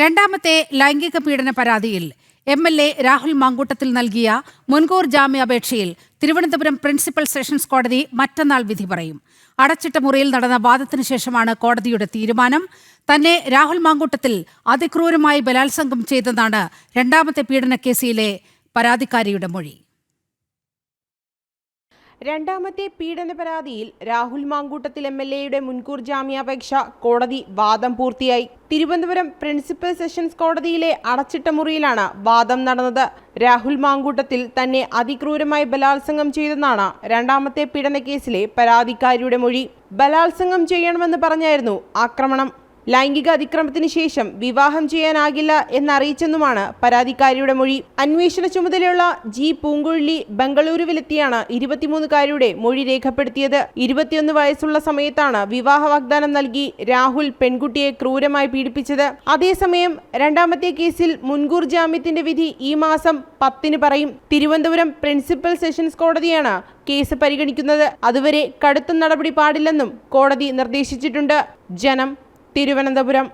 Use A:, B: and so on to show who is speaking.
A: രണ്ടാമത്തെ ലൈംഗിക പീഡന പരാതിയിൽ M L A Rahul Mankoottathil നൽകിയ മുൻകൂർ ജാമ്യാപേക്ഷയിൽ തിരുവനന്തപുരം പ്രിൻസിപ്പൽ സെഷൻസ് കോടതി മറ്റന്നാൾ വിധി പറയും. അടച്ചിട്ട മുറിയിൽ നടന്ന വാദത്തിന് ശേഷമാണ് കോടതിയുടെ തീരുമാനം. തന്നെ രാഹുൽ മാങ്കൂട്ടത്തിൽ അതിക്രൂരമായി ബലാത്സംഗം ചെയ്തെന്നാണ് രണ്ടാമത്തെ പീഡന പീഡനക്കേസിലെ പരാതിക്കാരിയുടെ മൊഴി.
B: രണ്ടാമത്തെ പീഡന പരാതിയിൽ രാഹുൽ മാങ്കൂട്ടത്തിൽ എം എൽ എയുടെ മുൻകൂർ ജാമ്യാപേക്ഷ കോടതി വാദം പൂർത്തിയായി. തിരുവനന്തപുരം പ്രിൻസിപ്പൽ സെഷൻസ് കോടതിയിലെ അടച്ചിട്ട മുറിയിലാണ് വാദം നടന്നത്. രാഹുൽ മാങ്കൂട്ടത്തിൽ തന്നെ അതിക്രൂരമായി ബലാത്സംഗം ചെയ്തെന്നാണ് രണ്ടാമത്തെ പീഡനക്കേസിലെ പരാതിക്കാരിയുടെ മൊഴി. ബലാത്സംഗം ചെയ്യണമെന്ന് പറഞ്ഞായിരുന്നു ആക്രമണം. ലൈംഗിക അതിക്രമത്തിന് ശേഷം വിവാഹം ചെയ്യാനാകില്ല എന്നറിയിച്ചെന്നുമാണ് പരാതിക്കാരിയുടെ മൊഴി. അന്വേഷണ ചുമതലയുള്ള ജി പൂങ്കുഴലി ബംഗളൂരുവിലെത്തിയാണ് ഇരുപത്തിമൂന്നുകാരിയുടെ മൊഴി രേഖപ്പെടുത്തിയത്. ഇരുപത്തിയൊന്ന് വയസ്സുള്ള സമയത്താണ് വിവാഹ വാഗ്ദാനം നൽകി രാഹുൽ പെൺകുട്ടിയെ ക്രൂരമായി പീഡിപ്പിച്ചത്. അതേസമയം രണ്ടാമത്തെ കേസിൽ മുൻകൂർ ജാമ്യത്തിന്റെ വിധി ഈ മാസം പത്തിന് പറയും. തിരുവനന്തപുരം പ്രിൻസിപ്പൽ സെഷൻസ് കോടതിയാണ് കേസ് പരിഗണിക്കുന്നത്. അതുവരെ കടുത്ത നടപടി പാടില്ലെന്നും കോടതി നിർദ്ദേശിച്ചിട്ടുണ്ട്. ജനം തിരുവനന്തപുരം